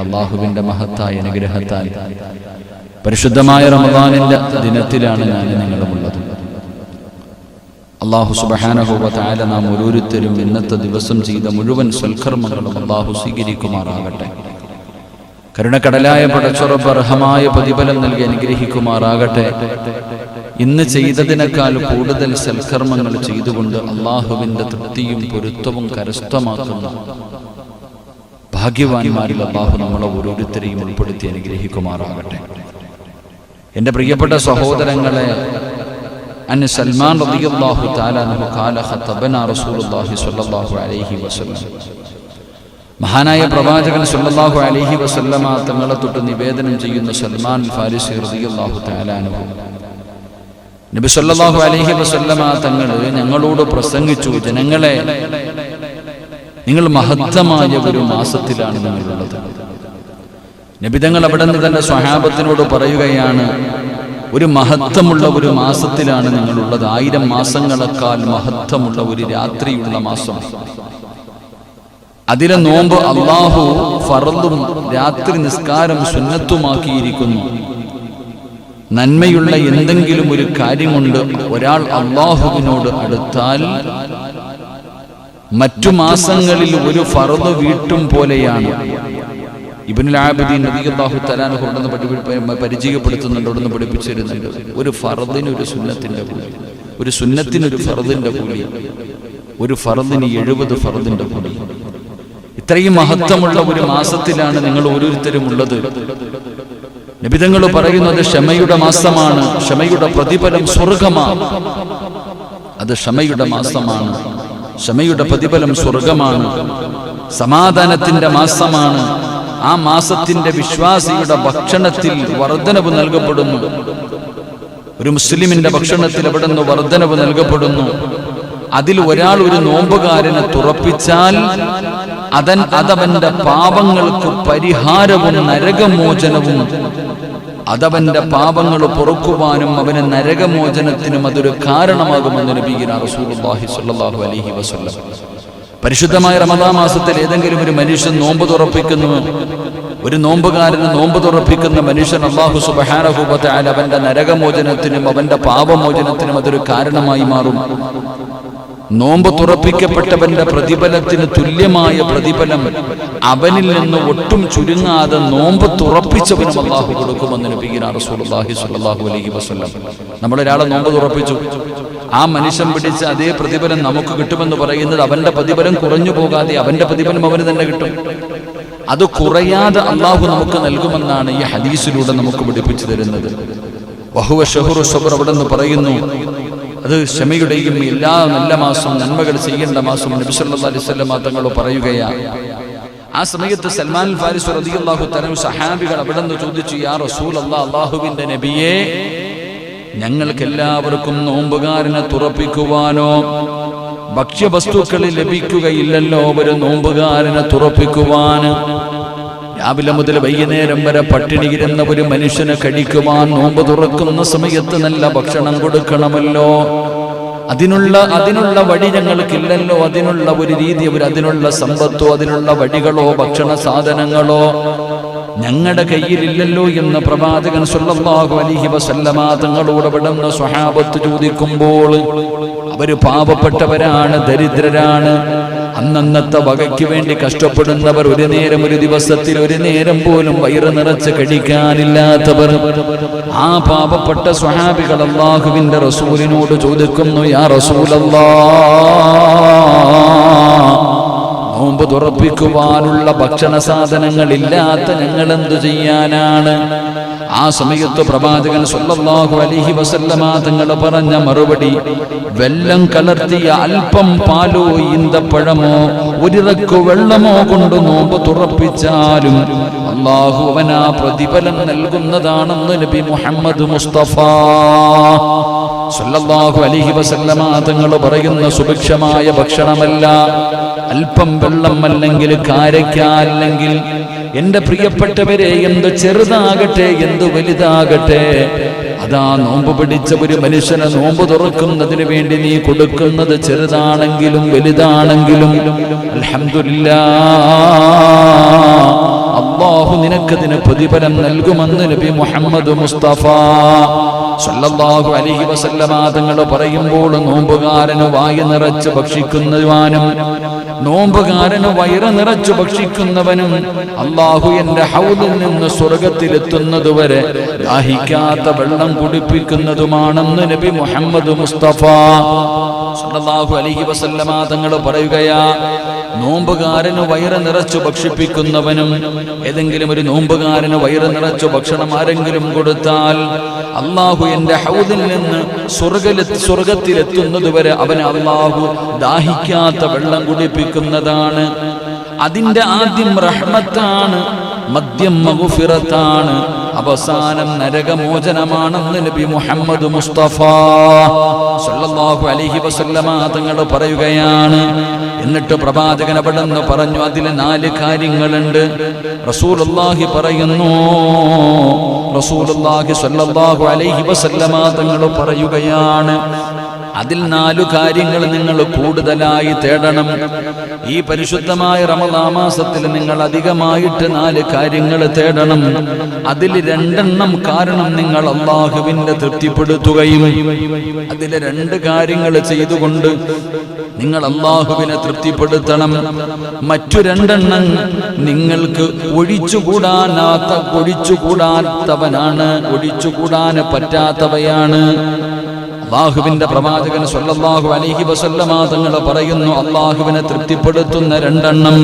അള്ളാഹുവിന്റെ മഹത്തായ അനുഗ്രഹത്താൽ. പരിശുദ്ധമായ റമദാനിന്റെ ദിനത്തിലാണ് ഞാൻ നിങ്ങളുമുള്ളത്. അള്ളാഹു സുബഹാനഹോബ താല നാം ഓരോരുത്തരും ഇന്നത്തെ ദിവസം ചെയ്ത മുഴുവൻ സൽക്കർമ്മങ്ങളും അള്ളാഹു സ്വീകരിക്കുമാറാകട്ടെ. കരുണക്കടലായ പടച്ചുറപ്പ് അർഹമായ പ്രതിഫലം നൽകി അനുഗ്രഹിക്കുമാറാകട്ടെ. ഇന്ന് ചെയ്തതിനേക്കാൾ കൂടുതൽ സൽക്കർമ്മങ്ങൾ ചെയ്തുകൊണ്ട് അള്ളാഹുവിന്റെ തൃപ്തിയും പൊരുത്തവും കരസ്ഥമാക്കുന്ന. ഭാഗ്യവാന്മാരിൽ അള്ളാഹു നമ്മളെ ഓരോരുത്തരെയും ഉൾപ്പെടുത്തി അനുഗ്രഹിക്കുമാറാകട്ടെ. എന്റെ പ്രിയപ്പെട്ട സഹോദരങ്ങളെ അന്ന് സൽമാൻ റസൂലുള്ളാഹി സ്വല്ലല്ലാഹു അലൈഹി വസല്ലം. മഹാനായ പ്രവാചകൻ സല്ലല്ലാഹു അലൈഹി വസല്ലമ തങ്ങളെ തൊട്ട് നിവേദനം ചെയ്യുന്ന സൽമാൻ ഫാരിസി റളിയല്ലാഹു തആല അൻഹു. നബി സല്ലല്ലാഹു അലൈഹി വസല്ലമ തങ്ങൾ ഞങ്ങളോട് പ്രസംഗിച്ചു ജനങ്ങളെ നിങ്ങൾ മഹത്തമായ ഒരു മാസത്തിലാണ് നിങ്ങളുള്ളത്. നബിതങ്ങൾ അവിടെ നിന്ന് തന്റെ സ്വഹാബത്തിനോട് പറയുകയാണ് ഒരു മഹത്വമുള്ള ഒരു മാസത്തിലാണ് നിങ്ങളുള്ളത്. ആയിരം മാസങ്ങളെക്കാൾ മഹത്വമുള്ള ഒരു രാത്രിയുള്ള മാസം. അതിലെ നോമ്പ് അള്ളാഹു ഫറലും രാത്രി നിസ്കാരം സുന്നത്തുമാക്കിയിരിക്കുന്നു. നന്മയുള്ള എന്തെങ്കിലും ഒരു കാര്യമുണ്ട് ഒരാൾ അള്ളാഹുവിനോട് അടുത്താൽ മറ്റു മാസങ്ങളിൽ ഒരു ഫറദ് വീട്ടും പോലെയാണ്. ഇബിനുൽ ആബിദീൻ റളിയല്ലാഹു തലാൻ കൊണ്ടെന്ന് പഠി പരിചയപ്പെടുത്തുന്നുണ്ട് അവിടുന്ന് പഠിപ്പിച്ചിരുന്നുണ്ട്. ഒരു ഫറദിന് ഒരു സുന്നത്തിന്റെ കൂലി. ഒരു സുന്നത്തിന് ഒരു ഫറദിന്റെ കൂലി. ഒരു ഫറദിന് എഴുപത് ഫറദിന്റെ കൂലി. ഇത്രയും മഹത്വമുള്ള ഒരു മാസത്തിലാണ് നിങ്ങൾ ഓരോരുത്തരും ഉള്ളത് നിബിതങ്ങൾ പറയുന്നത് ക്ഷമയുടെ മാസമാണ്. ക്ഷമയുടെ പ്രതിഫലം സ്വർഗമാണ് അത് ക്ഷമയുടെ മാസമാണ്. ക്ഷമയുടെ പ്രതിഫലം സ്വർഗമാണ്. സമാധാനത്തിന്റെ മാസമാണ്. ആ മാസത്തിന്റെ വിശ്വാസിയുടെ ഭക്ഷണത്തിൽ വർധനവ് നൽകപ്പെടുന്നു. ഒരു മുസ്ലിമിന്റെ ഭക്ഷണത്തിൽ അവിടെ നിന്ന് വർധനവ് നൽകപ്പെടുന്നു. അതിൽ ഒരാൾ ഒരു നോമ്പുകാരനെ തുറപ്പിച്ചാൽ അതൻ അതവന്റെ പാപങ്ങൾക്ക് പരിഹാരവും നരകമോചനവും അതവന്റെ പാപങ്ങൾ പൊറുക്കുവാനും അവന് നരകമോചനത്തിനും അതൊരു കാരണമാകുമെന്ന് നബീന സ്വല്ലല്ലാഹു അലൈഹി വസല്ലം. പരിശുദ്ധമായ റമദാ മാസത്തിൽ ഏതെങ്കിലും ഒരു മനുഷ്യൻ നോമ്പ് തുറപ്പിക്കുന്നു. ഒരു നോമ്പുകാരന് നോമ്പ് തുറപ്പിക്കുന്ന മനുഷ്യൻ അള്ളാഹു സുബഹാനഹുബത്തെ അവന്റെ നരകമോചനത്തിനും അവന്റെ പാപമോചനത്തിനും അതൊരു കാരണമായി മാറും. നോമ്പ് തുറപ്പിക്കപ്പെട്ടവന്റെ പ്രതിഫലത്തിന് തുല്യമായ പ്രതിഫലം അവനിൽ നിന്ന് ഒട്ടും ചുരുങ്ങാതെ നോമ്പ് തുറപ്പിച്ചവനും അള്ളാഹു കൊടുക്കുമെന്ന് സ്വല്ലല്ലാഹു അലൈഹി ഒരാളെ നോമ്പ് തുറപ്പിച്ചു. ആ മനുഷ്യൻ പിടിച്ച അതേ പ്രതിഫലം നമുക്ക് കിട്ടുമെന്ന് പറയുന്നത് അവന്റെ പ്രതിഫലം കുറഞ്ഞു പോകാതെ അവന്റെ പ്രതിഫലം അവന് തന്നെ കിട്ടും. അത് കുറയാതെ അള്ളാഹു നമുക്ക് നൽകുമെന്നാണ് ഈ ഹദീസിലൂടെ നമുക്ക് പിടിപ്പിച്ചു തരുന്നത്. വഹുവ ഷഹുർ സബർ അവിടെ നിന്ന് പറയുന്നു അത് ക്ഷമയുടെയും എല്ലാ നല്ല മാസവും നന്മകൾ ചെയ്യേണ്ട മാസവും നബി സല്ലല്ലാഹു അലൈഹി തങ്ങൾ പറയുകയാണ്. ആ സമയത്ത് സൽമാൻ ഫാരിസ് റളിയല്ലാഹു തആല സഹാബികൾ അവിടെ നിന്ന് ചോദിച്ചു യാ റസൂൽ അള്ളാഹുവിന്റെ നബിയെ ഞങ്ങൾക്ക് എല്ലാവർക്കും നോമ്പുകാരനെ തുറപ്പിക്കുവാനോ? ഭക്ഷ്യവസ്തുക്കൾ ലഭിക്കുകയില്ലല്ലോ ഒരു നോമ്പുകാരനെ തുറപ്പിക്കുവാൻ. രാവിലെ മുതൽ വൈകുന്നേരം വരെ പട്ടിണി ഇരുന്ന ഒരു മനുഷ്യന് കഴിക്കുവാൻ നോമ്പ് തുറക്കുന്ന സമയത്ത് നല്ല ഭക്ഷണം കൊടുക്കണമല്ലോ. അതിനുള്ള അതിനുള്ള വഴി ഞങ്ങൾക്കില്ലല്ലോ. അതിനുള്ള ഒരു രീതി ഒരു അതിനുള്ള സമ്പത്തോ അതിനുള്ള വഴികളോ ഭക്ഷണ സാധനങ്ങളോ ഞങ്ങളുടെ കയ്യിലില്ലല്ലോ എന്ന് പ്രവാചകൻ സുല്ലാഹു അലൈഹി വസല്ലമാ തങ്ങളോട് വിടുന്ന സ്വഹാബത്ത് ചോദിക്കുമ്പോൾ അവർ പാവപ്പെട്ടവരാണ് ദരിദ്രരാണ്. അന്നന്നത്തെ വകയ്ക്ക് വേണ്ടി കഷ്ടപ്പെടുന്നവർ ഒരു നേരം ഒരു ദിവസത്തിൽ ഒരു നേരം പോലും വയറ് നിറച്ച് കഴിക്കാനില്ലാത്തവർ. ആ പാപപ്പെട്ട സ്വഹാബികൾ അള്ളാഹുവിന്റെ റസൂലിനോട് ചോദിക്കുന്നു യാ റസൂലല്ലാ. നോമ്പ് തുറപ്പിക്കുവാനുള്ള ഭക്ഷണ സാധനങ്ങളില്ലാത്ത ഞങ്ങൾ എന്തു ചെയ്യാനാണ്? ആ സമയത്ത് പ്രവാചകൻ സല്ലല്ലാഹു അലൈഹി വസല്ലമ തങ്ങൾ പറഞ്ഞ മറുപടി വെല്ലം കലർത്തിയ അല്പം പാലോ ഈന്തപ്പഴമോ ഒരിറക്കു വെള്ളമോ കൊണ്ട് നോമ്പ് തുറപ്പിച്ചാലും അള്ളാഹു അവനാ പ്രതിഫലം നൽകുന്നതാണെന്ന് നബി മുഹമ്മദ് മുസ്തഫ സല്ലല്ലാഹു അലൈഹി വസല്ലമ തങ്ങൾ പറയുന്ന സുഭിക്ഷമായ ഭക്ഷണമല്ല. അല്പം വെള്ളം അല്ലെങ്കിൽ കാരയ്ക്ക എന്റെ പ്രിയപ്പെട്ടവരെ എന്ത് ചെറുതാകട്ടെ എന്ത് വലുതാകട്ടെ അതാ നോമ്പ് പിടിച്ച ഒരു മനുഷ്യനെ നോമ്പ് തുറക്കുന്നതിന് വേണ്ടി നീ കൊടുക്കുന്നത് ചെറുതാണെങ്കിലും വലുതാണെങ്കിലും. അൽഹംദുലില്ലാ. അള്ളാഹു നിനക്ക് നിനക്കതിന് പ്രതിഫലം നൽകുമെന്ന് നബി മുഹമ്മദ് മുസ്തഫ. സല്ലല്ലാഹു അലൈഹി വസല്ലമ തങ്ങൾ പറയുമ്പോൾ നോമ്പുകാരന് വായ നിറച്ച് ഭക്ഷിക്കുന്നവാനും നോമ്പുകാരന് വയറ് നിറച്ചു ഭക്ഷിക്കുന്നവനും അള്ളാഹു എന്റെ ഹൗദിൽ നിന്ന് സ്വർഗത്തിലെത്തുന്നതുവരെ ദാഹിക്കാത്ത വെള്ളം കുടിപ്പിക്കുന്നതുമാണെന്ന് നബി മുഹമ്മദ് മുസ്തഫ. സല്ലല്ലാഹു അലൈഹി വസല്ലമ തങ്ങൾ പറയുകയാ നോമ്പുകാരന് വയറ് നിറച്ചു ഭക്ഷിപ്പിക്കുന്നവനും ഏതെങ്കിലും ഒരു നോമ്പുകാരന് വയറ് നിറച്ചു ഭക്ഷണം ആരെങ്കിലും കൊടുത്താൽ അള്ളാഹു എന്റെ ഹൗദിൽ നിന്ന് സ്വർഗത്തിലെത്തുന്നതുവരെ അവന് അള്ളാഹു ദാഹിക്കാത്ത വെള്ളം കുടിപ്പിക്കുന്നതാണ്. അതിന്റെ ആദ്യം റഹ്മത്താണ് മദ്യം മകുഫിറത്താണ് അവസാനം നരകമോചനമാണെന്ന് നബി മുഹമ്മദ് മുസ്തഫ സല്ലല്ലാഹു അലൈഹി വസല്ലമ തങ്ങൾ പറയുകയാണ്. എന്നിട്ട് പ്രവാചകൻ അവിടെന്ന് പറഞ്ഞു അതിൽ നാല് കാര്യങ്ങളുണ്ട്. റസൂലുള്ളാഹി പറയുന്നു റസൂലുള്ളാഹി സല്ലല്ലാഹു അലൈഹി വസല്ലമ തങ്ങൾ പറയുകയാണ് അതിൽ നാലു കാര്യങ്ങൾ നിങ്ങൾ കൂടുതലായി തേടണം. ഈ പരിശുദ്ധമായ റമദാമാസത്തിൽ നിങ്ങൾ അധികമായിട്ട് നാല് കാര്യങ്ങൾ തേടണം. അതിൽ രണ്ടെണ്ണം കാരണം നിങ്ങൾ അള്ളാഹുവിന്റെ തൃപ്തിപ്പെടുത്തുകയും അതിൽ രണ്ട് കാര്യങ്ങൾ ചെയ്തുകൊണ്ട് നിങ്ങൾ അള്ളാഹുവിനെ തൃപ്തിപ്പെടുത്തണം. മറ്റു രണ്ടെണ്ണം നിങ്ങൾക്ക് ഒഴിച്ചുകൂടാനാത്ത ഒഴിച്ചുകൂടാത്തവനാണ്. ഒഴിച്ചുകൂടാൻ പറ്റാത്തവയാണ്. അള്ളാഹുവിന്റെ പ്രവാചകൻ സ്വല്ലല്ലാഹു അലൈഹി വസല്ലമാ തങ്ങൾ പറയുന്നു അള്ളാഹുവിനെ തൃപ്തിപ്പെടുത്തുന്ന രണ്ടെണ്ണം.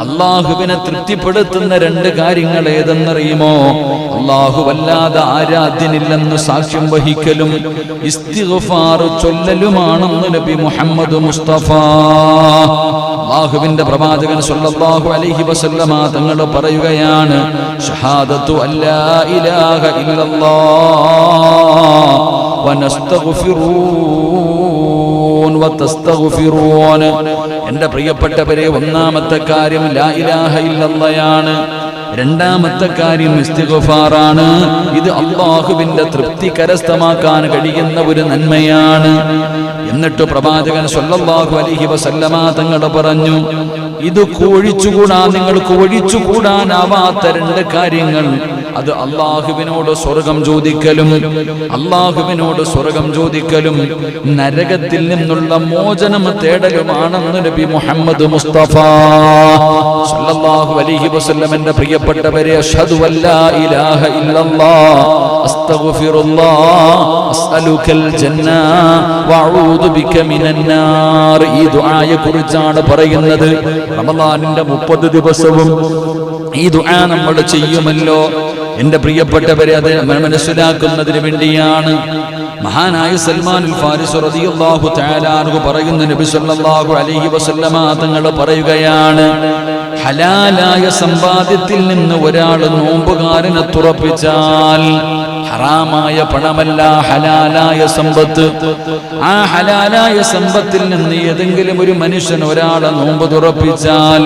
അള്ളാഹുവിനെ തൃപ്തിപ്പെടുത്തുന്ന രണ്ട് കാര്യങ്ങൾ ഏതെന്നറിയുമോ? അള്ളാഹു വല്ലാതെ ആരാധ്യനില്ലെന്ന് സാക്ഷ്യം വഹിക്കലും ചൊല്ലലുമാണെന്ന് നബി മുഹമ്മദ് മുസ്തഫ. അള്ളാഹുവിന്റെ പ്രവാചകൻ സ്വല്ലല്ലാഹു അലൈഹി വസല്ലമ തങ്ങൾ പറയുകയാണ് ഷഹാദത്തു അല്ലാ ഇലാഹ ഇല്ലല്ലാഹ് എന്റെ പ്രിയപ്പെട്ടവരെ ഒന്നാമത്തെ കാര്യം ലാ ഇലാഹ രണ്ടാമത്തെ കാര്യം ഇസ്തിഗുഫാറാണ്. ഇത് അള്ളാഹുവിന്റെ തൃപ്തി കരസ്ഥമാക്കാൻ കഴിയുന്ന ഒരു നന്മയാണ്. എന്നിട്ട് പ്രവാചകൻ സല്ലല്ലാഹു അലൈഹി വസല്ലമ തങ്ങൾ പറഞ്ഞു ഇത് കോഴിച്ചുകൂടാ നിങ്ങൾക്ക് ഒഴിച്ചുകൂടാനാവാത്ത രണ്ട് കാര്യങ്ങൾ. അത് അള്ളാഹുവിനോട് സ്വർഗം ചോദിക്കലും അള്ളാഹുവിനോട് സ്വർഗം ചോദിക്കലും നരകത്തിൽ നിന്നുള്ള മോചനം തേടലുമാണെന്ന് നബി മുഹമ്മദ് മുസ്തഫ സല്ലല്ലാഹു അലൈഹി വസല്ലമന്റെ പ്രിയപ്പെട്ടവരെ അഷ്ഹദു ഇലാഹ ഇല്ലല്ലാഹ് അസ്തഗ്ഫിറുല്ലാഹ് ജന്ന വഅഊദു ബിക ഈ ദുആയെക്കുറിച്ചാണ് പറയുന്നത്. റമദാനിന്റെ 30 ദിവസവും ഈ ദുആ നമ്മൾ ചെയ്യുമല്ലോ. എന്റെ പ്രിയപ്പെട്ടവരെ അത് മനസ്സിലാക്കുന്നതിന് വേണ്ടിയാണ്. മഹാനായ സൽമാൻ ഫാരിസ് റളിയല്ലാഹു തആല അൻഹു പറയുന്ന തങ്ങൾ പറയുകയാണ് ഹലാലായ സമ്പാദ്യത്തിൽ നിന്ന് ഒരാൾ നോമ്പുകാരനെ തുറപ്പിച്ചാൽ ഹറാമായ പണമല്ല ഹലാലായ സമ്പത്ത്. ആ ഹലാലായ സമ്പത്തിൽ നിന്ന് ഏതെങ്കിലും ഒരു മനുഷ്യൻ ഒരാളെ നോമ്പ് തുറപ്പിച്ചാൽ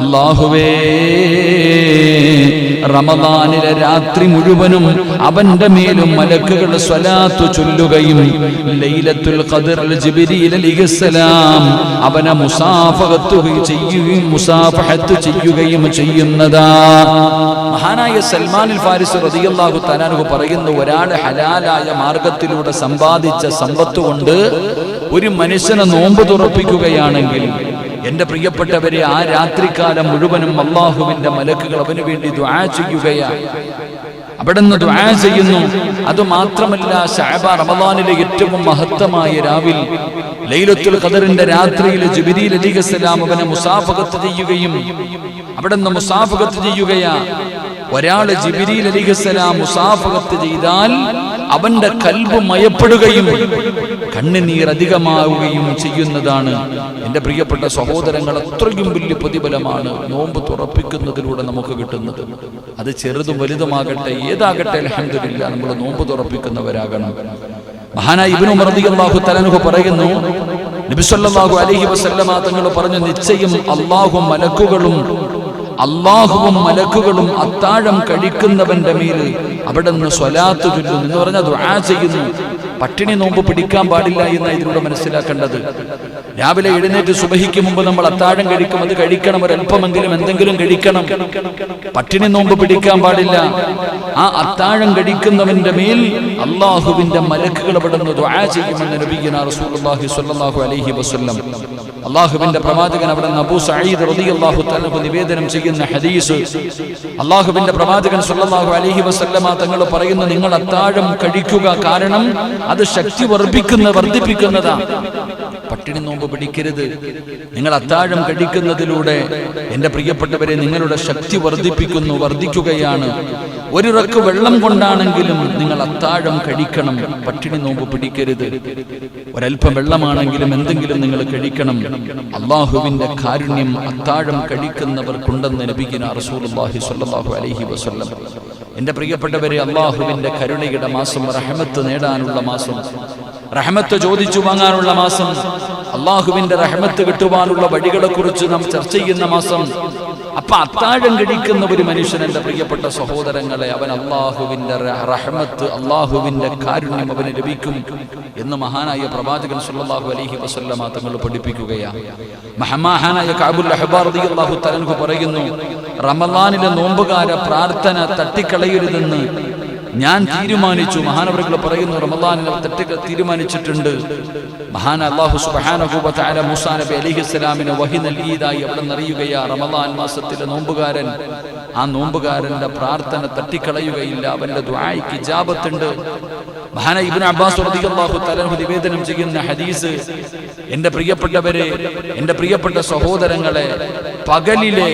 അള്ളാഹുവേ റമദാനിലെ രാത്രി മുഴുവനും അവന്റെ മേലും മലക്കുകൾ സ്വലാത്തു ചൊല്ലുകയും ലൈലത്തുൽ ഖദറിൽ ജിബ്രീൽ അലൈഹിസ്സലാം അവനെ മുസാഫഹത്ത് ചെയ്യുകയും മുസാഫഹത്ത് ചെയ്യുകയും ചെയ്യുന്നതാ. മഹാനായ സൽമാൻ ഫാരിസ് റളിയല്ലാഹു തആലാഹു പറയുന്നു ഒരാൾ ഹലാലായ മാർഗത്തിലൂടെ സമ്പാദിച്ച സമ്പത്ത് കൊണ്ട് ഒരു മനുഷ്യനെ നോമ്പ് തുറപ്പിക്കുകയാണെങ്കിൽ എന്റെ പ്രിയപ്പെട്ടവരെ ആ രാത്രികാലം മുഴുവനും അള്ളാഹുവിന്റെ മലക്കുകൾ അവന് വേണ്ടി ചെയ്യുകയാണ് അവിടെ നിന്ന് ദ്വാ ചെയ്യുന്നു. അത് മാത്രമല്ല ഷാബ റമദാനിലെ ഏറ്റവും മഹത്തമായ രാവിൽ ലൈലത്തുൽ ഖദറിന്റെ രാത്രിയിൽ ജിബ്രീൽ സലാം അവനെ മുസാഫകത്ത് ചെയ്യുകയും അവിടെ നിന്ന് മുസാഫകത്ത് ചെയ്യുകയാ. ഒരാൾ ജിബിരിൽ അലിഹസ്സലാം മുസാഫകത്ത് ചെയ്താൽ അവന്റെ കൽബ് മയപ്പെടുകയും കണ്ണുനീർ അധികമാവുകയും ചെയ്യുന്നതാണ്. എന്റെ പ്രിയപ്പെട്ട സഹോദരങ്ങൾ അത്രയും വലിയ പ്രതിഫലമാണ് നോമ്പ് തുറപ്പിക്കുന്നതിലൂടെ നമുക്ക് കിട്ടുന്നത്. അത് ചെറുതും വലുതുമാകട്ടെ ഏതാകട്ടെ അലഹമില്ല നമ്മൾ നോമ്പ് തുറപ്പിക്കുന്നവരാകണം. മഹാനായ ഇബ്നു റളിയല്ലാഹു തആല പറയുന്നു നബി സല്ലല്ലാഹു അലൈഹി വസല്ലമ തങ്ങൾ പറഞ്ഞു നിശ്ചയം അല്ലാഹും മലക്കുകളും അള്ളാഹുവും മലക്കുകളും അത്താഴം കഴിക്കുന്നവന്റെ മേൽ അവിടെ നിന്ന് സ്വലാത്ത് ചൊല്ലുന്നു എന്ന് പറഞ്ഞാൽ ദുആ ചെയ്യുന്നു. പട്ടിണി നോമ്പ് പിടിക്കാൻ പാടില്ല എന്ന് ഇതിലൂടെ മനസ്സിലാക്കേണ്ടത്. രാവിലെ എഴുന്നേറ്റ് സുബഹിക്ക് മുമ്പ് നമ്മൾ അത്താഴം കഴിക്കും അത് കഴിക്കണം ഒരല്പമെങ്കിലും എന്തെങ്കിലും കഴിക്കണം. പട്ടിണി നോമ്പ് പിടിക്കാൻ പാടില്ല. ആ അത്താഴം കഴിക്കുന്നവന്റെ മേൽ അള്ളാഹുവിന്റെ മലക്കുകൾ നബിഗിന റസൂലുള്ളാഹി അലൈഹി വസല്ലം. അള്ളാഹുവിന്റെ പ്രവാചകൻ അവിടെ അബൂ സഈദ് റളിയല്ലാഹു തആല നിവേദനം ചെയ്യുന്ന ഹദീസ്. അള്ളാഹുവിന്റെ പ്രവാചകൻ സ്വല്ലല്ലാഹു അലൈഹി വസല്ലമ തങ്ങൾ പറയുന്നു നിങ്ങൾ അത്താഴം കഴിക്കുക കാരണം അത് ശക്തി വർദ്ധിക്കുന്ന വർദ്ധിപ്പിക്കുന്നതാ. പട്ടിണി നോമ്പ് പിടിക്കരുത്. നിങ്ങൾ അത്താഴം കഴിക്കുന്നതിലൂടെ എന്റെ പ്രിയപ്പെട്ടവരെ നിങ്ങളുടെ ശക്തി വർദ്ധിപ്പിക്കുന്നു വർദ്ധിക്കുകയാണ്. ഒരു റക്ക് വെള്ളം കൊണ്ടാണെങ്കിലും നിങ്ങൾ അത്താഴം കഴിക്കണം. പട്ടിണി നോമ്പ് പിടിക്കരുത്. ഒരൽപ്പം വെള്ളമാണെങ്കിലും എന്തെങ്കിലും നിങ്ങൾ കഴിക്കണം. അള്ളാഹുവിന്റെ കാരുണ്യം അത്താഴം കഴിക്കുന്നവർക്കുണ്ടെന്ന് റസൂലുള്ളാഹി സ്വല്ലല്ലാഹു അലൈഹി വസല്ലം. എന്റെ പ്രിയപ്പെട്ടവരെ അള്ളാഹുവിന്റെ കരുണയുടെ മാസം റഹമത്ത് നേടാനുള്ള മാസം. റഹമത്ത് ചോദിച്ചു വാങ്ങാനുള്ള മാസം. അള്ളാഹുവിന്റെ റഹമത്ത് കിട്ടുവാനുള്ള വഴികളെ കുറിച്ച് നാം ചർച്ച ചെയ്യുന്ന മാസം. അപ്പൊ അത്താഴം കഴിക്കുന്ന ഒരു മനുഷ്യൻ എന്റെ പ്രിയപ്പെട്ട സഹോദരങ്ങളെ അവൻ അള്ളാഹുവിന്റെ റഹമത്ത് റഹ്മത്ത് അള്ളാഹുവിന്റെ കാരുണ്യം അവന് ലഭിക്കും. എന്ന് മഹാനായ പ്രവാചകൻ സല്ലല്ലാഹു അലൈഹി വസല്ലമ തങ്ങൾ പഠിപ്പിക്കുകയാണ്. മഹമാഹാനായ കാബുൽ അഹ്ബാർ റളിയല്ലാഹു തആല പറയുന്നു റമളാനിലെ നോമ്പുകാര പ്രാർത്ഥന തട്ടിക്കളയരുതെന്ന് ഞാൻ തീരുമാനിച്ചു. മഹാനവറുകൾ പറയുന്നു റമദാനിൽ തെറ്റുകൾ തീരുമാനിച്ചിട്ടുണ്ട്. മഹാൻ അള്ളാഹു സുബ്ഹാനഹു മുസാ നബി അലൈഹിസ്സലാമിന് വഹി നൽകിയതായി അവിടെ നിറയുകയാ റമദാൻ മാസത്തിലെ നോമ്പുകാരൻ. ആ നോമ്പുകാരന്റെ പ്രാർത്ഥന തട്ടിക്കളയുകയില്ല. അവന്റെ ദുആയ്ക്ക് ജാപത്തുണ്ട് മഹാന ഇബ്നു അബ്ബാസ് റളിയല്ലാഹു തആല നിവേദനം ചെയ്യുന്ന ഹദീസ് എന്റെ പ്രിയപ്പെട്ടവരെ എന്റെ പ്രിയപ്പെട്ട സഹോദരങ്ങളെ പകലിലെ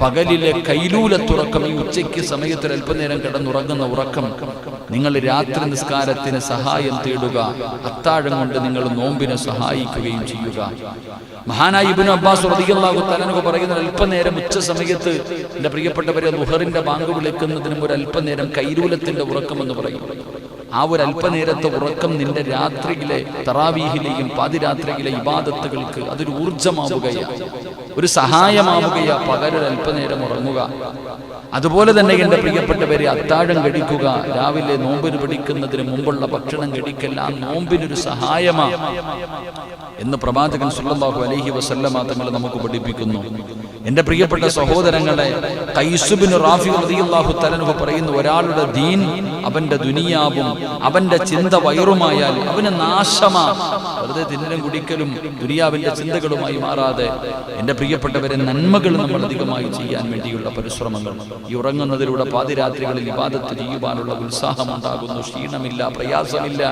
പകലിലെ കൈലൂല തുറക്കം ഈ ഉച്ചയ്ക്ക് സമയത്തിൽ അല്പനേരം കിടന്നുറങ്ങുന്ന ഉറക്കം. നിങ്ങൾ രാത്രി നിസ്കാരത്തിന് സഹായം തേടുക. അത്താഴം കൊണ്ട് നിങ്ങൾ നോമ്പിനെ സഹായിക്കുകയും ചെയ്യുക. മഹാനായി ഇബിനു അബ്ബാസ് റളിയല്ലാഹു തആല പറയുന്ന അല്പനേരം ഉച്ച സമയത്ത് എന്റെ പ്രിയപ്പെട്ടവരെ ലുഹറിന്റെ ബാങ്ക് വിളിക്കുന്നതിനും ഒരു അല്പനേരം കൈരൂലത്തിന്റെ ഉറക്കം എന്ന് പറയും. ആ ഒരു അല്പനേരത്തെ ഉറക്കം നിന്റെ രാത്രിയിലെ തറാവീഹിലെയും പാതിരാത്രിയിലെ ഇബാദത്തുകൾക്ക് അതൊരു ഊർജമാവുകയാണ് ഒരു സഹായമാവുകയാ പകരൊരു അല്പനേരം ഉറങ്ങുക. അതുപോലെ തന്നെ എന്റെ പ്രിയപ്പെട്ടവരെ അത്താഴം കഴിക്കുക. രാവിലെ നോമ്പിന് പിടിക്കുന്നതിന് മുമ്പുള്ള ഭക്ഷണം കഴിക്കല്ല ആ നോമ്പിനൊരു സഹായമാ എന്ന് പ്രവാചകൻ സുല്ലാഹു അലഹി വസല്ലമ തങ്ങൾ നമുക്ക് പഠിപ്പിക്കുന്നു. എന്റെ പ്രിയപ്പെട്ട സഹോദരങ്ങളെ കൈസുബിന് റാഫി റളിയല്ലാഹു തലനുഹ പറയുന്നു ഒരാളുടെ ദീൻ അവന്റെ ദുനിയാവും. അവന്റെ ചിന്ത വയറുമായാൽ അവന് നാശമാ. വെറുതെ തിന്നലും കുടിക്കലും ദുരിയാവിന്റെ ചിന്തകളുമായി മാറാതെ എന്റെ പ്രിയപ്പെട്ടവരെ നന്മകൾ നമ്മൾ അധികമായി ചെയ്യാൻ വേണ്ടിയുള്ള പരിശ്രമങ്ങൾ. ഈ ഉറങ്ങുന്നതിലൂടെ പാതിരാത്രികളിൽ വിവാദത്തിൽ ചെയ്യുവാനുള്ള ഉത്സാഹം ഉണ്ടാകുന്നു. ക്ഷീണമില്ല പ്രയാസമില്ല.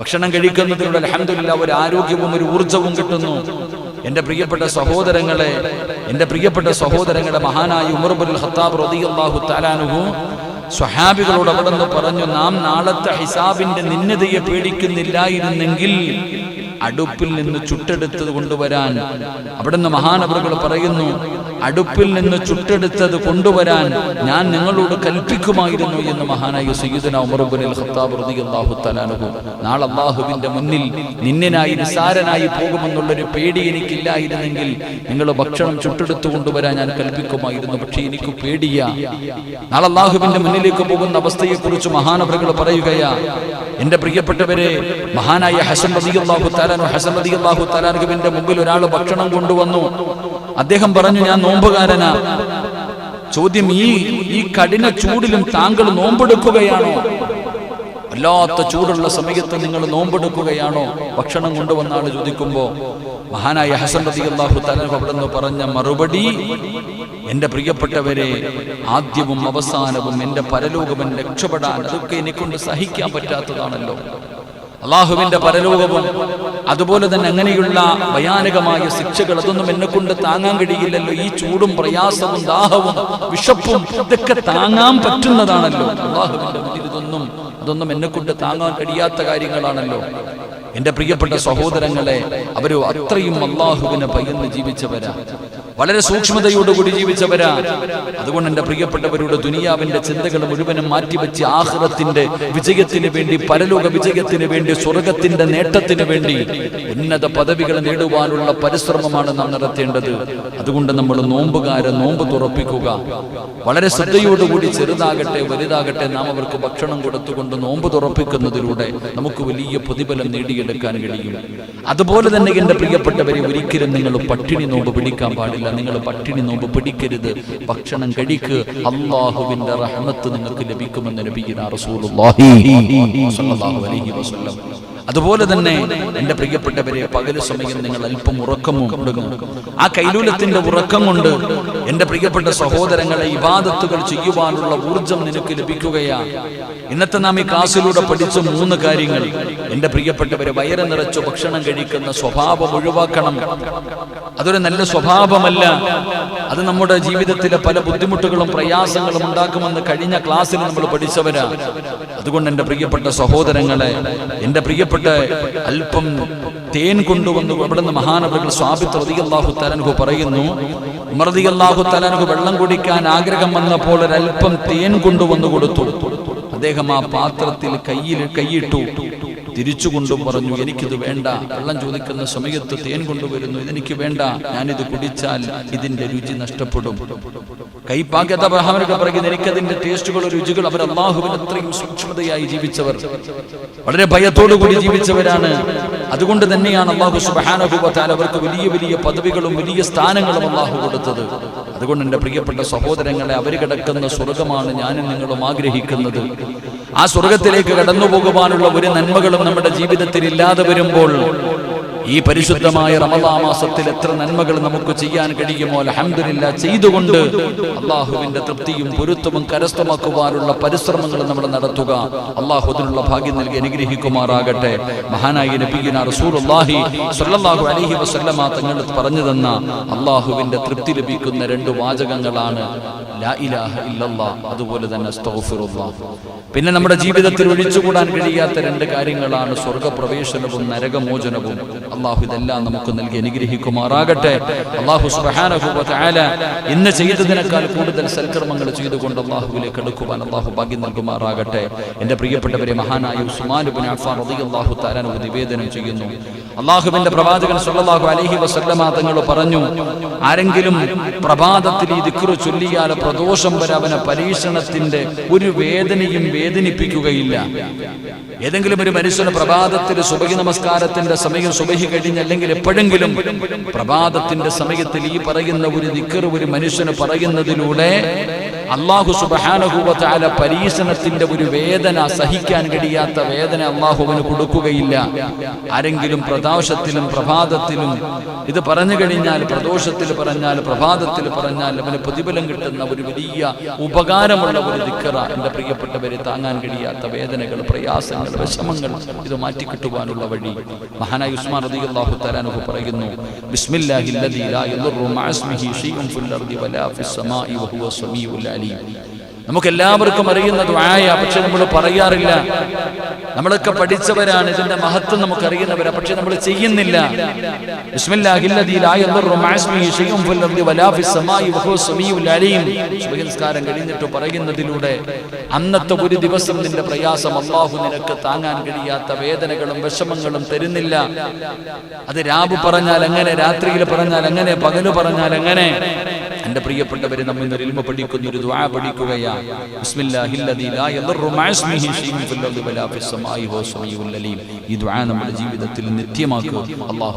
ഭക്ഷണം കഴിക്കുന്നതിലൂടെ അലഹമില്ല ഒരു ആരോഗ്യവും ഒരു ഊർജവും കിട്ടുന്നു. എന്റെ പ്രിയപ്പെട്ട സഹോദരങ്ങളെ എന്റെ പ്രിയപ്പെട്ട സഹോദരങ്ങളെ മഹാനായ ഉമർബുൽ ഖത്താബ് റളിയല്ലാഹു തആലാനുഹു സ്വഹാബികളോട് അവിടെ നിന്ന് പറഞ്ഞു നാം നാളത്തെ ഹിസാബിന്റെ നിന്നതയെ പേടിക്കുന്നില്ലായിരുന്നെങ്കിൽ അടുപ്പിൽ നിന്ന് ചുട്ടെടുത്തത് കൊണ്ടുവരാൻ. അവിടുന്ന് മഹാനവറുകൾ പറയുന്നു അടുപ്പിൽ നിന്ന് ചുട്ടെടുത്തത് കൊണ്ടുവരാൻ ഞാൻ നിങ്ങളോട് കൽപ്പിക്കുമായിരുന്നു എന്ന് മഹാനായ സയ്യിദന ഉമർബുനിൽ ഖത്താബ് റളിയല്ലാഹു നാളെ അള്ളാഹുവിന്റെ മുന്നിൽ നിന്നിനായി നിസാരനായി പോകുമെന്നുള്ളൊരു പേടി എനിക്കില്ലായിരുന്നെങ്കിൽ നിങ്ങൾ ഭക്ഷണം ചുട്ടെടുത്തു കൊണ്ടുവരാൻ ഞാൻ കൽപ്പിക്കുമായിരുന്നു. പക്ഷേ എനിക്ക് പേടിയാ. നാളെ അള്ളാഹുവിന്റെ മുന്നിലേക്ക് പോകുന്ന അവസ്ഥയെക്കുറിച്ച് മഹാനവറുകൾ പറയുകയാ. എന്റെ പ്രിയപ്പെട്ടവരെ മഹാനായ ഹസൻ റളിയല്ലാഹു തആലാനുവിന്റെ മുമ്പിൽ ഒരാൾ ഭക്ഷണം കൊണ്ടുവന്നു. അദ്ദേഹം പറഞ്ഞു ഞാൻ നോമ്പുകാരനാ. ചോദ്യം ഈ ഈ കഠിന ചൂടിലും താങ്കൾ നോമ്പെടുക്കുകയാണോ? വല്ലാത്ത ചൂടുള്ള സമയത്ത് നിങ്ങൾ നോമ്പെടുക്കുകയാണോ? ഭക്ഷണം കൊണ്ടുവന്ന ആൾ ചോദിക്കുമ്പോ മഹാനായ ഹസൻ അള്ളാഹു നിന്ന് പറഞ്ഞ മറുപടി എന്റെ പ്രിയപ്പെട്ടവരെ ആദ്യവും അവസാനവും എന്റെ പരലോകം രക്ഷപ്പെടാൻ അതൊക്കെ എന്നെക്കൊണ്ട് സഹിക്കാൻ പറ്റാത്തതാണല്ലോ. അള്ളാഹുവിന്റെ പരലോകവും. അതുപോലെ തന്നെ അങ്ങനെയുള്ള ഭയാനകമായ ശിക്ഷകൾ അതൊന്നും എന്നെ കൊണ്ട് താങ്ങാൻ കഴിയില്ലല്ലോ. ഈ ചൂടും പ്രയാസവും ദാഹവും വിഷപ്പും ഇതൊക്കെ താങ്ങാൻ പറ്റുന്നതാണല്ലോ. ഇതൊന്നും അതൊന്നും എന്നെ കൊണ്ട് താങ്ങാൻ കഴിയാത്ത കാര്യങ്ങളാണല്ലോ. എന്റെ പ്രിയപ്പെട്ട സഹോദരങ്ങളെ അവർ അത്രയും അള്ളാഹുവിനെ ഭയന്ന് ജീവിച്ചവരാ. വളരെ സൂക്ഷ്മതയോടുകൂടി ജീവിച്ചവരാ അതുകൊണ്ട് എന്റെ പ്രിയപ്പെട്ടവരുടെ ദുനിയാവിന്റെ ചിന്തകൾ മുഴുവനും മാറ്റിവെച്ച് ആഹ്റത്തിന്റെ വിജയത്തിന് വേണ്ടി പരലോക വിജയത്തിന് വേണ്ടി സ്വർഗത്തിന്റെ നേട്ടത്തിന് വേണ്ടി ഉന്നത പദവികൾ നേടുവാനുള്ള പരിശ്രമമാണ് നാം നടത്തേണ്ടത്. അതുകൊണ്ട് നമ്മൾ നോമ്പുകാരെ നോമ്പ് തുറപ്പിക്കുക. വളരെ ശ്രദ്ധയോടുകൂടി ചെറുതാകട്ടെ വലുതാകട്ടെ നാം അവർക്ക് ഭക്ഷണം കൊടുത്തുകൊണ്ട് നോമ്പ് തുറപ്പിക്കുന്നതിലൂടെ നമുക്ക് വലിയ പ്രതിഫലം നേടിയെടുക്കാൻ കഴിയും. അതുപോലെ തന്നെ എന്റെ പ്രിയപ്പെട്ടവരെ ഒരിക്കലും നിങ്ങൾ പട്ടിണി നോമ്പ് പിടിക്കാൻ പാടില്ല. നിങ്ങൾ പട്ടിണി നോമ്പ് പിടിക്കരുത്. ഭക്ഷണം കഴിക്ക്. അള്ളാഹുവിന്റെ റഹ്മത്ത് നിങ്ങൾക്ക് ലഭിക്കുമെന്ന് നബിഗിന റസൂലുള്ളാഹി അലൈഹി വസല്ലം. അതുപോലെ തന്നെ എന്റെ പ്രിയപ്പെട്ടവരെ പകൽ സമയം നിങ്ങൾ അല്പം ഉറക്കം കൊടുക്കും ആ കൈലൂലത്തിന്റെ ഉറക്കം കൊണ്ട് എന്റെ പ്രിയപ്പെട്ട സഹോദരങ്ങളെ ഇബാദത്തുകൾ ചെയ്യുവാനുള്ള ഊർജം നിനക്ക് ലഭിക്കുകയാണ് ഇന്നത്തെ നാം ഈ ക്ലാസ്സിലൂടെ പഠിച്ച മൂന്ന് കാര്യങ്ങൾ. എന്റെ പ്രിയപ്പെട്ടവരെ വയറ് നിറച്ചു ഭക്ഷണം കഴിക്കുന്ന സ്വഭാവം ഒഴിവാക്കണം. അതൊരു നല്ല സ്വഭാവമല്ല. അത് നമ്മുടെ ജീവിതത്തിലെ പല ബുദ്ധിമുട്ടുകളും പ്രയാസങ്ങളും ഉണ്ടാക്കുമെന്ന് കഴിഞ്ഞ ക്ലാസ്സിൽ നമ്മൾ പഠിച്ചവരാ. അതുകൊണ്ട് എന്റെ പ്രിയപ്പെട്ട സഹോദരങ്ങളെ എന്റെ പ്രിയപ്പെട്ട അല്പം തേൻ കൊണ്ടുവന്ന് അവിടുന്ന് മഹാനവകൾ സ്വാഭിത്ത് റതിയല്ലാഹു തലൻഹു പറയുന്നു ഉമർദിയല്ലാഹു തലൻഹു വെള്ളം കുടിക്കാൻ ആഗ്രഹം വന്നപ്പോൾ ഒരല്പം തേൻ കൊണ്ടുവന്നു കൊടുത്തു. അദ്ദേഹം ആ പാത്രത്തിൽ കയ്യിൽ കൈയിട്ടു തിരിച്ചു കൊണ്ടും പറഞ്ഞു എനിക്കിത് വേണ്ട. വെള്ളം ചോദിക്കുന്ന സമയത്ത് തേൻ കൊണ്ടുവരുന്നു. ഇതെനിക്ക് വേണ്ട. ഞാനിത് കുടിച്ചാൽ ഇതിന്റെ രുചി നഷ്ടപ്പെടും. കൈപ്പാക്കത്ത അബ്രഹാമിനൊക്കെ പറയുന്നത് എനിക്കതിന്റെ ടേസ്റ്റുകളോ രുചികൾ അവർ അള്ളാഹുവിന് അത്രയും സൂക്ഷ്മതയായി ജീവിച്ചവർ. വളരെ ഭയത്തോടു കൂടി ജീവിച്ചവരാണ്. അതുകൊണ്ട് തന്നെയാണ് അള്ളാഹു സുബാനുഭവത്താൽ അവർക്ക് വലിയ വലിയ പദവികളും വലിയ സ്ഥാനങ്ങളും അള്ളാഹു കൊടുത്തത്. അതുകൊണ്ട് എന്റെ പ്രിയപ്പെട്ട സഹോദരങ്ങളെ അവർ കിടക്കുന്ന സ്വർഗമാണ് ഞാനും നിങ്ങളും ആഗ്രഹിക്കുന്നത്. ആ സ്വർഗത്തിലേക്ക് കടന്നു പോകുവാനുള്ള ഒരു നന്മകളും നമ്മുടെ ജീവിതത്തിൽ ഇല്ലാതെ വരുമ്പോൾ ഈ പരിശുദ്ധമായ റമദാ മാസത്തിൽ എത്ര നന്മകൾ നമുക്ക് ചെയ്യാൻ കഴിയുമോ? അലഹമില്ല ചെയ്തുകൊണ്ട് അള്ളാഹുവിന്റെ തൃപ്തിയും പൊരുത്തവും കരസ്ഥമാക്കുവാനുള്ള പരിശ്രമങ്ങൾ നമ്മൾ നടത്തുക. അള്ളാഹു അതിനുള്ള ഭാഗ്യം നൽകി അനുഗ്രഹിക്കുമാറാകട്ടെ. മഹാനായി വസല്ലമ തങ്ങൾ പറഞ്ഞു തന്ന അള്ളാഹുവിന്റെ തൃപ്തി ലഭിക്കുന്ന രണ്ട് വാചകങ്ങളാണ്. അതുപോലെ തന്നെ പിന്നെ നമ്മുടെ ജീവിതത്തിൽ ഒഴിച്ചുകൂടാൻ കഴിയാത്ത രണ്ട് കാര്യങ്ങളാണ് സ്വർഗപ്രവേശനവും നരകമോചനവും. അള്ളാഹു ഇതെല്ലാം നമുക്ക് നൽകി അനുഗ്രഹിക്കുമാറാകട്ടെ. അള്ളാഹു ഇന്ന് ചെയ്തതിനേക്കാൾ കൂടുതൽ സൽക്കർമ്മങ്ങൾ ചെയ്തുകൊണ്ട് അള്ളാഹുവിലേക്ക് എടുക്കുവാൻ അള്ളാഹു ഭാഗ്യം നൽകുമാറാകട്ടെ. എന്റെ പ്രിയപ്പെട്ടവരെ മഹാനായ അഫ്ഫാൻ റളിയല്ലാഹു തആല ഒരു നിവേദനം ചെയ്യുന്നു. അള്ളാഹുവിന്റെ പ്രവാചകൻ സല്ലല്ലാഹു അലൈഹി വസല്ലമ തങ്ങൾ പറഞ്ഞു ആരെങ്കിലും പ്രഭാതത്തിൽ ഈ ദിക്കുറു ചൊല്ലിയാൽ പ്രദോഷം വരെ അവനെ പരീക്ഷണത്തിന്റെ ഒരു വേദനയും വേദനിപ്പിക്കുകയില്ല. ഏതെങ്കിലും ഒരു മനുഷ്യന് പ്രഭാതത്തിൽ സുബഹി നമസ്കാരത്തിന്റെ സമയം സുബഹി കഴിഞ്ഞ് അല്ലെങ്കിൽ എപ്പോഴെങ്കിലും പ്രഭാതത്തിന്റെ സമയത്തിൽ ഈ പറയുന്ന ഒരു ദിക്കർ ഒരു മനുഷ്യന് പറയുന്നതിലൂടെ അള്ളാഹു സുബാനഹുവല പരീക്ഷണത്തിന്റെ ഒരു വേദന സഹിക്കാൻ കഴിയാത്ത വേദന അള്ളാഹുവിന് കൊടുക്കുകയില്ല. ആരെങ്കിലും പ്രദോഷത്തിലും പ്രഭാതത്തിലും ഇത് പറഞ്ഞു കഴിഞ്ഞാൽ പ്രദോഷത്തിൽ പറഞ്ഞാൽ പ്രഭാതത്തിൽ പറഞ്ഞാൽ അവന് പ്രതിഫലം കിട്ടുന്ന ഒരു വലിയ ഉപകാരമുള്ള ഒരു ദിക്കറ എന്റെ പ്രിയപ്പെട്ടവരെ താങ്ങാൻ കഴിയാത്ത വേദനകൾ പ്രയാസങ്ങൾ വിഷമങ്ങൾ ഇത് മാറ്റിക്കിട്ടുവാനുള്ള വഴി. മഹാനായ ഉസ്മാൻ റളിയല്ലാഹു തആലാഹു പറയുന്നു ബിസ്മില്ലാഹിൽ ലദീ ലാ യദുറു ഷൈഉൻ ഫിൽ അർദി വലാ ഫിസ് നമുക്ക് എല്ലാവർക്കും അറിയുന്ന ദുആയ പക്ഷെ നമ്മൾ പറയാറില്ല. നമ്മളൊക്കെ പഠിച്ചവരാണ് ഇതിന്റെ മഹത്വം നമുക്ക് അറിയുന്നവരാ പക്ഷെ നമ്മൾ ചെയ്യുന്നില്ല. സുബ്ഹി കഴിഞ്ഞിട്ട് പറയുന്നതിലൂടെ അന്നത്തെ ഒരു ദിവസം നിന്റെ പ്രയാസം അള്ളാഹു നിനക്ക് താങ്ങാൻ കഴിയാത്ത വേദനകളും വിഷമങ്ങളും തരുന്നില്ല. അത് രാവ് പറഞ്ഞാൽ എങ്ങനെ രാത്രിയിൽ പറഞ്ഞാൽ എങ്ങനെ പകൽ പറഞ്ഞാൽ എങ്ങനെ എന്റെ പ്രിയപ്പെട്ടവരെ നമ്മൾ ഇന്ന് ഇൽമ പഠിക്കുന്ന ഒരു ദുആ പഠിക്കുകയാണ് ഈ ദുആ നമ്മുടെ ജീവിതത്തിൽ നിത്യമാക്കുക. വ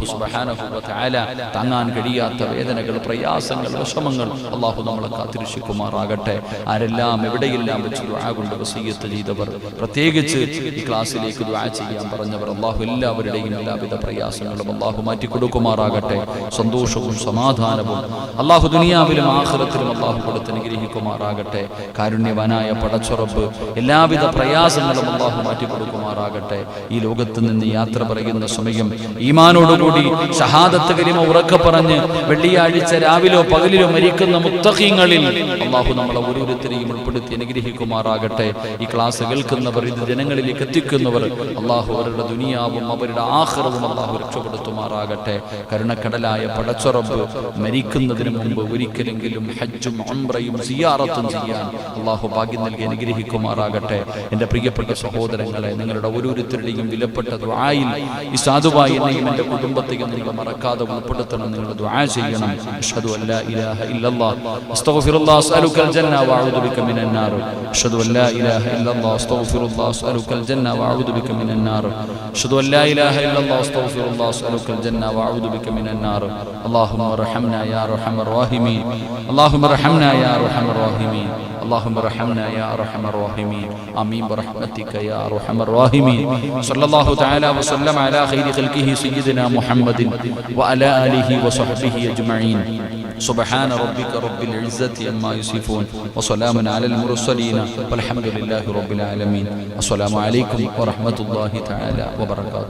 തആല താങ്ങാൻ കഴിയാത്ത വേദനകൾ പ്രയാസങ്ങൾ വിഷമങ്ങൾ അല്ലാഹു നമ്മളെ കാത്തിരക്ഷിക്കുമാറാകട്ടെ. ആരെല്ലാം എവിടെയെല്ലാം വെച്ച് ദുആ കൊണ്ട് വസീയത്ത് ചെയ്തവർ പ്രത്യേകിച്ച് ഈ ക്ലാസ്സിലേക്ക് ദുആ ചെയ്യാൻ പറഞ്ഞവർ അല്ലാഹു എല്ലാവരുടെയും എല്ലാവിധ പ്രയാസങ്ങളും അല്ലാഹു മാറ്റി കൊടുക്കുമാറാകട്ടെ സന്തോഷവും സമാധാനവും അല്ലാഹു ദുനിയാവിലും ആഖിറത്തിലും അള്ളാഹു കൊടുത്ത് അനുഗ്രഹിക്കുമാറാകട്ടെ. കാരുണ്യവാനായ പടച്ചുറപ്പ് എല്ലാവിധ പ്രയാസങ്ങളും അള്ളാഹു മാറ്റിക്കൊടുക്കുമാറാകട്ടെ. ഈ ലോകത്ത് നിന്ന് യാത്ര പറയുന്ന സമയം ഈമാനോടുകൂടി ഷഹാദത്ത് കരിമ ഉറക്കെ പറഞ്ഞ് വെള്ളിയാഴ്ച രാവിലോ പകലിലോ മരിക്കുന്ന മുത്തഖീങ്ങളിൽ അള്ളാഹു നമ്മളെ ഓരോരുത്തരെയും ഉൾപ്പെടുത്തി അനുഗ്രഹിക്കുമാറാകട്ടെ. ഈ ക്ലാസ് കേൾക്കുന്നവർ ഇത് ജനങ്ങളിലേക്ക് എത്തിക്കുന്നവർ അള്ളാഹു അവരുടെ ദുനിയാവും അവരുടെ ആഹ്റവും അള്ളാഹു രക്ഷപ്പെടുത്തുമാറാകട്ടെ. കരുണക്കടലായ പടച്ചുറപ്പ് മരിക്കുന്നതിന് മുമ്പ് ഒരിക്കലെങ്കിലും ഹജ്ജും ഉംറയും സിയാറത്തും ചെയ്യാൻ അള്ളാഹു ഭാഗ്യം നൽകി അനുഗ്രഹിക്കുമാറാകട്ടെ എൻ്റെ പ്രിയപ്പെട്ട സഹോദരങ്ങളെ നിങ്ങളുടെ ഓരോരുത്തരുടെയും വിലപ്പെട്ട ദുആയിൽ ഈ സാധുവായി എന്നെയും എൻ്റെ കുടുംബത്തെയും നിങ്ങൾ മറക്കാതെ ഉൾപ്പെടുത്തണം നിങ്ങൾ ദുആ ചെയ്യണം അഷ്ഹദു അല്ലാ ഇലാഹ ഇല്ലല്ലാഹ് അസ്തഗ്ഫിറുല്ലാഹ് അസ്അലുക്കൽ ജന്ന വഅഊദു ബിക മിനൻ നാർ അഷ്ഹദു അല്ലാ ഇലാഹ ഇല്ലല്ലാഹ് അസ്തഗ്ഫിറുല്ലാഹ് അസ്അലുക്കൽ ജന്ന വഅഊദു ബിക മിനൻ നാർ അഷ്ഹദു അല്ലാ ഇലാഹ ഇല്ലല്ലാഹ് അസ്തഗ്ഫിറുല്ലാഹ് അസ്അലുക്കൽ ജന്ന വഅഊദു ബിക മിനൻ നാർ اللهم ارحمنا يا ارحم الراحمين اللهم ارحمنا يا ارحم الراحمين اللهم ارحمنا يا ارحم الراحمين امين برحمتك يا ارحم الراحمين صلى الله تعالى وسلم على خير خلقه سيدنا محمد وعلى اله وصحبه اجمعين سبحان ربك رب العزة عما يصفون وسلام على المرسلين والحمد لله رب العالمين السلام عليكم ورحمة الله تعالى وبركاته